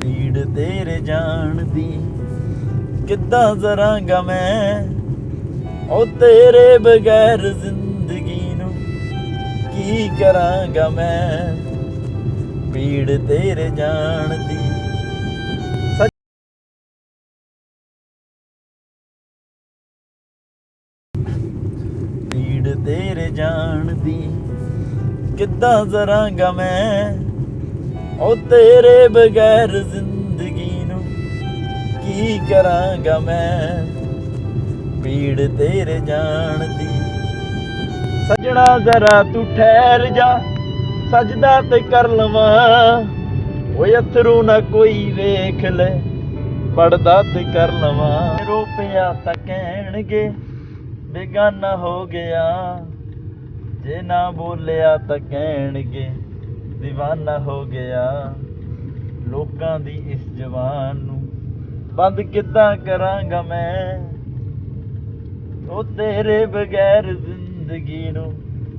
ਪੀੜ ਤੇਰੇ ਜਾਣ ਦੀ। ਕਿੱਦਾਂ ਜ਼ਰਾਂਗਾ ਮੈਂ? ਉਹ ਤੇਰੇ ਬਗੈਰ ਜ਼ਿੰਦਗੀ ਨੂੰ ਕੀ ਕਰਾਂਗਾ ਮੈਂ? ਪੀੜ ਤੇਰੇ ਜਾਣ ਦੀ। ਪੀੜ ਤੇਰੇ ਜਾਣ ਦੀ। ਕਿੱਦਾਂ ਜ਼ਰਾਂਗਾ ਮੈਂ? ਉਹ ਤੇਰੇ ਬਗੈਰ ਜ਼ਿੰਦਗੀ ਨੂੰ ਕੀ ਕਰਾਂਗਾ ਮੈਂ? ਪੀੜ ਤੇਰੇ ਜਾਣ ਦੀ। ਸਜਣਾ ਜ਼ਰਾ ਤੂੰ ਠਹਿਰ ਜਾ, ਸਜਦਾ ਤੇ ਕਰ ਲਵਾਂ। ਓਏ ਅਥਰੂ ਨਾ ਕੋਈ ਵੇਖ ਲੈ, ਪੜਦਾ ਤੇ ਕਰ ਲਵਾਂ। ਰੋਪਿਆ ਤਾਂ ਕਹਿਣਗੇ, ਬੇਗਾਨਾ ਹੋ ਗਿਆ। ਜੇ ਨਾ ਬੋਲਿਆ ਤਾਂ ਕਹਿਣਗੇ। دیਵਾਨਾ ਹੋ ਗਿਆ ਲੋਕਾਂ ਦੀ ਇਸ ਜਵਾਨ ਨੂੰ ਬੰਦ ਕਿੱਦਾਂ ਕਰਾਂਗਾ ਮੈਂ ਉਹ ਤੇਰੇ ਬਗੈਰ ਜ਼ਿੰਦਗੀ ਨੂੰ